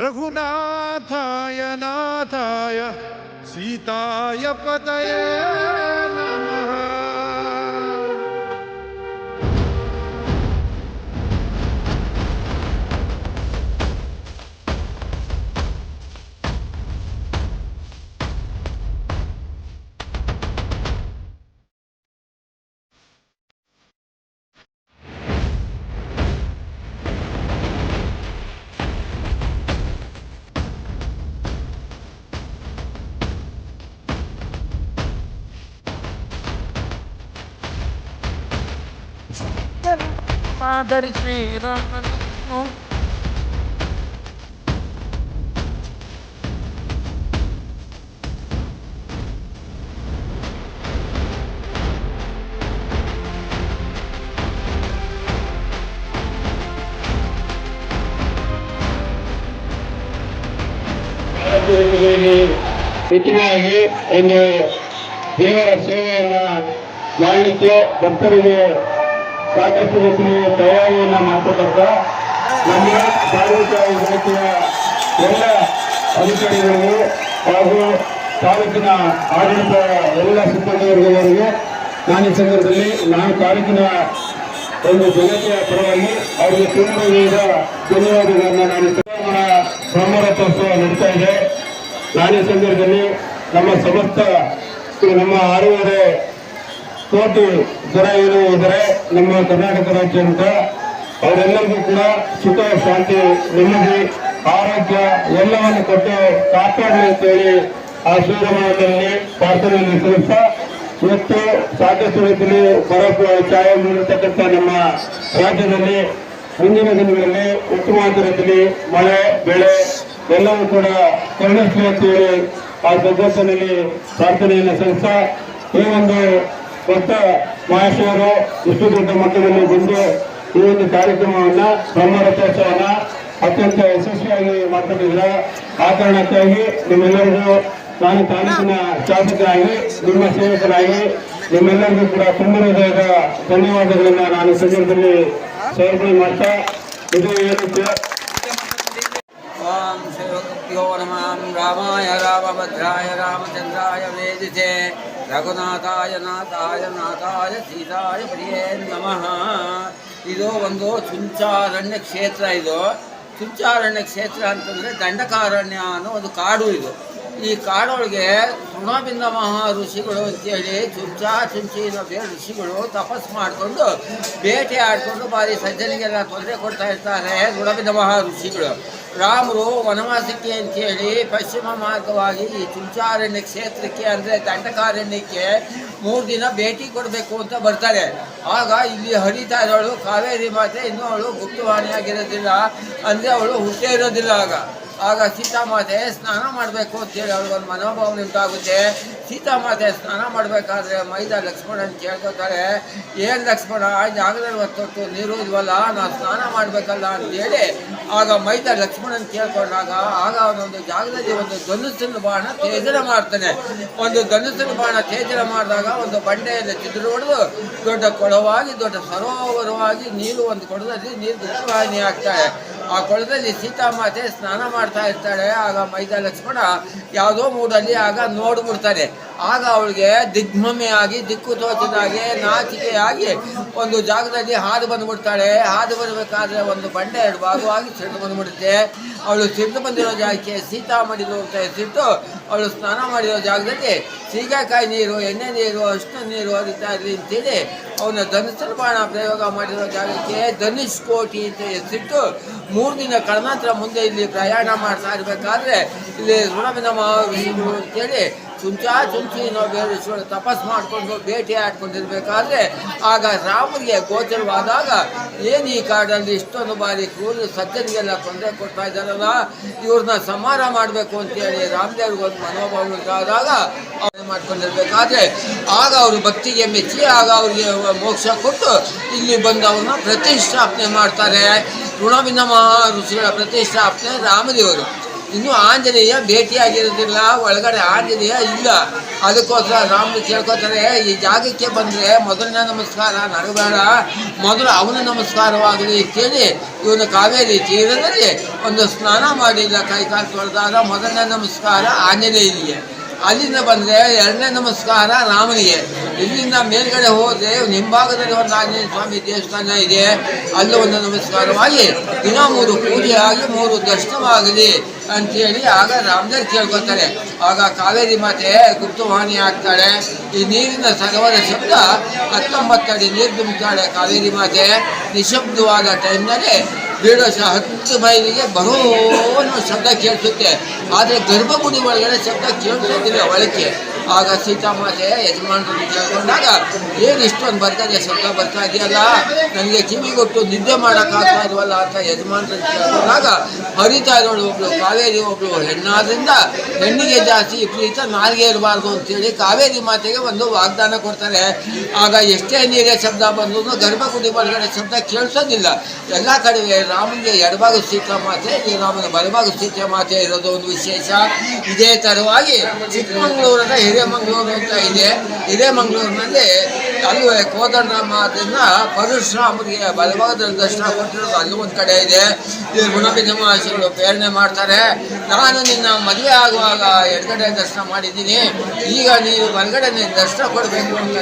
रघुनाथाय नाथाय सीताय पतये ಮಾದರಿ ಶ್ರೀರಾಮನು ಭಾರತೀಯರಿಗೆ ಹೆಚ್ಚಿನಾಗಿ ಒಂದು ದೇವರ ಸೇವೆಯನ್ನ ಮಾಡಲಿಕ್ಕೆ ಭಕ್ತರಿಗೆ ಸಾಕಷ್ಟು ರೀತಿಯ ತಯಾರಿಯನ್ನ ಮಾಡಿಕೊಟ್ಟಂತ ನಮ್ಮ ತಾಲೂಕ ಇಲಾಖೆಯ ಎಲ್ಲ ಅಧಿಕಾರಿಗಳಿಗೂ ಹಾಗೂ ತಾಲೂಕಿನ ಆಡಳಿತ ಎಲ್ಲ ಸಿಬ್ಬಂದಿವರ್ಗದವರಿಗೆ ನಾನು ಈ ಸಂದರ್ಭದಲ್ಲಿ ನಾನು ತಾಲೂಕಿನ ಒಂದು ಜನತೆಯ ಪರವಾಗಿ ಅವರಿಗೆ ತುಂಬ ಧನ್ಯವಾದಗಳನ್ನು ನಾನು ಬ್ರಹ್ಮರಥೋತ್ಸವ ನಡೀತಾ ಇದೆ. ನಾನು ಈ ಸಂದರ್ಭದಲ್ಲಿ ನಮ್ಮ ಸಮಸ್ತ ನಮ್ಮ ಆರೂವರೆ ಕೋಟಿ ಜನ ಏನು ಇದ್ದಾರೆ ನಮ್ಮ ಕರ್ನಾಟಕ ರಾಜ್ಯ ಅಂತ, ಅವರೆಲ್ಲರಿಗೂ ಕೂಡ ಸುಖ, ಶಾಂತಿ, ನೆಮ್ಮದಿ, ಆರೋಗ್ಯ ಎಲ್ಲವನ್ನು ಕೊಟ್ಟು ಕಾಪಾಡಲಿ ಅಂತೇಳಿ ಆ ಶ್ರೀರಾಮನಲ್ಲಿ ಪ್ರಾರ್ಥನೆಯನ್ನು ಸಲ್ಲಿಸ್ತಾ ಇವತ್ತು ಸಾಕಷ್ಟು ರೀತಿಯಲ್ಲಿ ಬರ ಛಾಯೆ ನೀಡಿರ್ತಕ್ಕಂಥ ನಮ್ಮ ರಾಜ್ಯದಲ್ಲಿ ಮುಂದಿನ ದಿನಗಳಲ್ಲಿ ಉತ್ತಮವಾದ ರೀತಿಯಲ್ಲಿ ಮಳೆ, ಬೆಳೆ ಎಲ್ಲವೂ ಕೂಡ ಕರುಣಿಸಲಿ ಅಂತೇಳಿ ಆ ಭಗವಂತನಲ್ಲಿ ಪ್ರಾರ್ಥನೆಯನ್ನು ಸಲ್ಲಿಸ್ತಾ ಈ ಒಂದು ಭಕ್ತ ಮಹೇಶ್ವರು ಇಷ್ಟು ದೊಡ್ಡ ಮಟ್ಟದಲ್ಲಿ ಬಂದು ಈ ಒಂದು ಕಾರ್ಯಕ್ರಮವನ್ನ ಬ್ರಹ್ಮರಥೋತ್ಸವನ ಅತ್ಯಂತ ಯಶಸ್ವಿಯಾಗಿ ಮಾಡ್ಕೊಂಡಿದ್ರ ಆ ಕಾರಣಕ್ಕಾಗಿ ನಿಮ್ಮೆಲ್ಲರಿಗೂ ನಾನು ತಾಲೂಕಿನ ಶಾಸಕರಾಗಿ ನಿಮ್ಮ ಸೇವಕರಾಗಿ ನಿಮ್ಮೆಲ್ಲರಿಗೂ ಕೂಡ ತುಂಬ ಹೃದಯದ ಧನ್ಯವಾದಗಳನ್ನ ನಾನು ಈ ಸಂದರ್ಭದಲ್ಲಿ ಸಮರ್ಪಣೆ ಮಾಡ್ತಾ ಇದು ಏನು ॐ शिवभ्यो नमः रामाय रामभद्राय रामचन्द्राय वेदिते ರಘುನಾಥಾಯ ನಾಥಾಯ ನಾಥಾಯ ಸೀತಾಯ ಪ್ರಿಯೇ ನಮಃ ಇದು ಒಂದು ಚುಂಚಾರಣ್ಯ ಕ್ಷೇತ್ರ ಇದು. ಚುಂಚಾರಣ್ಯ ಕ್ಷೇತ್ರ ಅಂತಂದರೆ ದಂಡಕಾರಣ್ಯ ಅನ್ನೋ ಒಂದು ಕಾಡು ಇದು. ಈ ಕಾಡೊಳಗೆ ತೃಣಬಿಂದ ಮಹಾ ಋಷಿಗಳು ಅಂತೇಳಿ ಚುಂಚಾ ಚುಂಚಿ ಬೇರೆ ಋಷಿಗಳು ತಪಸ್ ಮಾಡಿಕೊಂಡು ಬೇಟೆ ಆಡಿಕೊಂಡು ಬಾರಿ ಸಜ್ಜನಿಗೆಲ್ಲ ತೊಂದರೆ ಕೊಡ್ತಾ ಇರ್ತಾರೆ ತೃಣಬಿಂದ ಮಹಾ ಋಷಿಗಳು. ರಾಮರು ವನವಾಸಕ್ಕೆ ಅಂತೇಳಿ ಪಶ್ಚಿಮ ಮಾರ್ಗವಾಗಿ ಈ ಚುಂಚಾರಣ್ಯ ಕ್ಷೇತ್ರಕ್ಕೆ ಅಂದರೆ ದಂಡಕಾರಣ್ಯಕ್ಕೆ ಮೂರು ದಿನ ಭೇಟಿ ಕೊಡಬೇಕು ಅಂತ ಬರ್ತಾರೆ. ಆಗ ಇಲ್ಲಿ ಹರಿತಾ ಇರೋಳು ಕಾವೇರಿ ಮಾತೆ, ಇನ್ನೂ ಅವಳು ಗುಪ್ತವಾಣಿಯಾಗಿರೋದಿಲ್ಲ. ಅಂದರೆ ಅವಳು ಹುಟ್ಟೇ ಇರೋದಿಲ್ಲ ಆಗ. ಆಗ ಸೀತಾಮಾತೆ ಸ್ನಾನ ಮಾಡಬೇಕು ಅಂತೇಳಿ ಅವ್ರಿಗೊಂದು ಮನೋಭಾವನೆ ಉಂಟಾಗುತ್ತೆ. ಸೀತಾಮಾತೆ ಸ್ನಾನ ಮಾಡಬೇಕಾದ್ರೆ ಮೈದ ಲಕ್ಷ್ಮಣನ ಕೇಳ್ಕೊತಾರೆ. ಏನು ಲಕ್ಷ್ಮಣ? ಆ ಜಾಗದಲ್ಲಿ ಹೊತ್ತೊತ್ತು ನೀರು ಇಲ್ವಲ್ಲ, ನಾನು ಸ್ನಾನ ಮಾಡಬೇಕಲ್ಲ ಅಂತೇಳಿ ಆಗ ಮೈದ ಲಕ್ಷ್ಮಣನ ಕೇಳ್ಕೊಂಡಾಗ ಆಗ ಅವನೊಂದು ಜಾಗದಲ್ಲಿ ಒಂದು ಧನುಸ್ಸಿನ ಬಾಣ ತೇಜನ ಮಾಡ್ತಾನೆ. ಒಂದು ಧನುಸ್ಸಿನ ಬಾಣ ತೇಜನ ಮಾಡಿದಾಗ ಒಂದು ಬಂಡೆಯನ್ನು ಚಿದ್ರು ಹೊಡೆದು ದೊಡ್ಡ ಕೊಳವಾಗಿ, ದೊಡ್ಡ ಸರೋವರವಾಗಿ ನೀರು ಒಂದು ಕೊಳದಲ್ಲಿ ನೀರು ದುಷ್ಟವಾಹಿನಿ ಆಗ್ತಾಳೆ ಆ ಕೊಳದಲ್ಲಿ ಸೀತಾಮಾತೆ ಸ್ನಾನ ಮಾಡ್ತಾ ಇರ್ತಾಳೆ. ಆಗ ಮೈದ ಲಕ್ಷ್ಮಣ ಯಾವುದೋ ಮೂಡಲ್ಲಿ ಆಗ ನೋಡ್ಬಿಡ್ತಾನೆ. ಆಗ ಅವಳಿಗೆ ದಿಗ್ಭ್ರಮೆಯಾಗಿ ದಿಕ್ಕು ತೋಚದಾಗೆ ನಾಚಿಕೆಯಾಗಿ ಒಂದು ಜಾಗದಲ್ಲಿ ಹಾದು ಬಂದುಬಿಡ್ತಾಳೆ. ಹಾದು ಬರಬೇಕಾದ್ರೆ ಒಂದು ಬಂಡೆ, ಎರಡು ಭಾಗವಾಗಿ ಸಿಟ್ಟು ಬಂದುಬಿಡುತ್ತೆ. ಅವಳು ಸಿಟ್ಟು ಬಂದಿರೋ ಜಾಗಕ್ಕೆ ಸೀತಾ ಮಾಡಿದ್ರು ಅಂತ ಹೆಸರಿಟ್ಟು ಅವಳು ಸ್ನಾನ ಮಾಡಿರೋ ಜಾಗದಲ್ಲಿ ಸೀಗೆಕಾಯಿ ನೀರು, ಎಣ್ಣೆ ನೀರು ಅಷ್ಟು ನೀರು ಹರಿತಾ ಇರಲಿ ಅಂತೇಳಿ ಅವನ ಧನುಸ್ಸನ ಬಾಣ ಪ್ರಯೋಗ ಮಾಡಿರೋ ಜಾಗಕ್ಕೆ ಧನುಷ್ ಕೋಟಿ ಅಂತ ಹೆಸರಿಟ್ಟು ಮೂರು ದಿನ ಕಳನಂತರ ಮುಂದೆ ಇಲ್ಲಿ ಪ್ರಯಾಣ ಮಾಡ್ತಾ ಇರಬೇಕಾದ್ರೆ ಇಲ್ಲಿ ಋಣಬಿನ ಮಹಾವಿಷ್ಣು ಅಂತೇಳಿ ಚುಂಚಾ ಚುಂಚಿ ನಾವು ಬೇರೆ ತಪಸ್ ಮಾಡಿಕೊಂಡು ಭೇಟಿ ಆಡ್ಕೊಂಡಿರ್ಬೇಕಾದ್ರೆ ಆಗ ರಾಮನಿಗೆ ಗೋಚರವಾದಾಗ, ಏನು ಈ ಕಾಡಲ್ಲಿ ಇಷ್ಟೊಂದು ಬಾರಿ ಕ್ರೂರ ಸಜ್ಜನಿಗೆಲ್ಲ ತೊಂದರೆ ಕೊಡ್ತಾ ಇದ್ದಾರಲ್ಲ, ಇವ್ರನ್ನ ಸಂಹಾರ ಮಾಡಬೇಕು ಅಂತೇಳಿ ರಾಮದೇವ್ರಿಗೊಂದು ಮನೋಭಾವ ಉಂಟಾದಾಗ ಮಾಡ್ಕೊಂಡಿರ್ಬೇಕಾದ್ರೆ ಆಗ ಅವರು ಭಕ್ತಿಗೆ ಮೆಚ್ಚಿ, ಆಗ ಅವರಿಗೆ ಮೋಕ್ಷ ಕೊಟ್ಟು ಇಲ್ಲಿ ಬಂದು ಅವ್ರನ್ನ ಪ್ರತಿಷ್ಠಾಪನೆ ಮಾಡ್ತಾರೆ. ಋಣವಿನ ಮಹಾ ಋಷಿಗಳ ಪ್ರತಿಷ್ಠಾಪನೆ ರಾಮದೇವರು. ಇನ್ನು ಆಂಜನೇಯ ಭೇಟಿಯಾಗಿರೋದಿಲ್ಲ ಒಳಗಡೆ ಆಂಜನೇಯ ಇಲ್ಲ. ಅದಕ್ಕೋಸ್ಕರ ರಾಮನು ಕೇಳ್ಕೊತಾರೆ ಈ ಜಾಗಕ್ಕೆ ಬಂದರೆ ಮೊದಲನೇ ನಮಸ್ಕಾರ ನಡಬೇಡ ಮೊದಲು ಅವನ ನಮಸ್ಕಾರವಾಗಲಿ ಕೇಳಿ. ಇವನು ಕಾವೇರಿ ತೀರದಲ್ಲಿ ಒಂದು ಸ್ನಾನ ಮಾಡಿಲ್ಲ ಕೈ ಕಾಲು ತೊಳೆದಾಗ ಮೊದಲನೇ ನಮಸ್ಕಾರ ಆಂಜನೇಯನಿಗೆ. ಅಲ್ಲಿಂದ ಬಂದರೆ ಎರಡನೇ ನಮಸ್ಕಾರ ರಾಮನಿಗೆ. ಇಲ್ಲಿಂದ ಮೇಲ್ಗಡೆ ಹೋದರೆ ಹಿಂಭಾಗದಲ್ಲಿ ಒಂದು ಆಂಜನೇಯ ಸ್ವಾಮಿ ದೇವಸ್ಥಾನ ಇದೆ. ಅಲ್ಲೂ ಒಂದು ನಮಸ್ಕಾರವಾಗಿ ದಿನ ಮೂರು ಪೂಜೆ ಆಗಿ ಮೂರು ದರ್ಶನವಾಗಲಿ ಅಂತೇಳಿ ಆಗ ರಾಮದೇವ್ ಕೇಳ್ಕೊತಾರೆ ಆಗ ಕಾವೇರಿ ಮಾತೆ ಗುಪ್ತವಾಣಿ ಆಗ್ತಾಳೆ. ಈ ನೀರಿನ ಸಗವರ ಶಬ್ದ ಹತ್ತೊಂಬತ್ತಡಿ ನೀರು ತುಂಬುತ್ತಾಳೆ ಕಾವೇರಿ ಮಾತೆ. ನಿಶಬ್ದವಾದ ಟೈಮ್ನಲ್ಲಿ ಬೀಳೋ ಶ ಹತ್ತು ಮೈಲಿಗೆ ಬರೋ ಶಬ್ದ ಕೇಳಿಸುತ್ತೆ. ಆದರೆ ಗರ್ಭಗುಡಿ ಒಳಗಡೆ ಶಬ್ದ ಕೇಳಿಸೋದಿಲ್ಲ ಒಳಕ್ಕೆ. ಆಗ ಸೀತಾಮಾತೆ ಯಜಮಾನರು ಕೇಳ್ಕೊಂಡಾಗ ಏನು ಇಷ್ಟೊಂದು ಬರ್ತಾ ಇದೆಯಾ ಶಬ್ದ ಬರ್ತಾ ಇದೆಯಲ್ಲ? ನನಗೆ ಕಿವಿಗೊಟ್ಟು ನಿದ್ದೆ ಮಾಡೋಕ್ಕಾಗ್ತಾ ಇಲ್ವಲ್ಲ? ಅಂತ ಯಜಮಾನರು ಕೇಳ್ಕೊಂಡಾಗ ಹರಿತಾ ಇರೋಳು ಒಬ್ಳು, ಕಾವೇರಿ ಒಬ್ಳು, ಹೆಣ್ಣಾದ್ರಿಂದ ಹೆಣ್ಣಿಗೆ ಜಾಸ್ತಿ ಪ್ರೀತ, ನಾಲ್ಗೆ ಇರಬಾರ್ದು ಅಂತೇಳಿ ಕಾವೇರಿ ಮಾತೆಗೆ ಒಂದು ವಾಗ್ದಾನ ಕೊಡ್ತಾರೆ. ಆಗ ಎಷ್ಟೇ ನೀರೇ ಶಬ್ದ ಬಂದ್ರು ಗರ್ಭಗುಡಿ ಒಳಗಡೆ ಶಬ್ದ ಕೇಳಿಸೋದಿಲ್ಲ. ಎಲ್ಲ ಕಡೆ ರಾಮನಿಗೆ ಎಡಭಾಗ ಸೀತಾಮಾತೆ, ಈ ರಾಮನ ಬಲಭಾಗ ಸೀತಾಮಾತೆ ಇರೋದು ಒಂದು ವಿಶೇಷ. ಇದೇ ತರವಾಗಿ ಚಿಕ್ಕಮಗಳೂರದ ಹಿರೇಮಂಗಳೂರು ಅಂತ ಇದೆ. ಹಿರೇಮಂಗ್ಳೂರಿನಲ್ಲಿ ಅಲ್ಲಿ ಕೋದಂಡರಾಮದಿಂದ ಪರಶುರಾಮರಿಗೆ ಬಲವಾದ ದರ್ಶನ ಕೊಟ್ಟಿರೋದು ಅಲ್ಲಿ ಒಂದು ಕಡೆ ಇದೆ. ಈ ಗುಣಪಿತ ಮಹರ್ಷಿಗಳು ಪ್ರೇರಣೆ ಮಾಡ್ತಾರೆ. ನಾನು ನಿನ್ನ ಮದುವೆ ಆಗುವಾಗ ಎಡಗಡೆ ದರ್ಶನ ಮಾಡಿದ್ದೀನಿ. ಈಗ ನೀವು ಬಲಗಡೆ ದರ್ಶನ ಕೊಡಬೇಕು ಅಂತ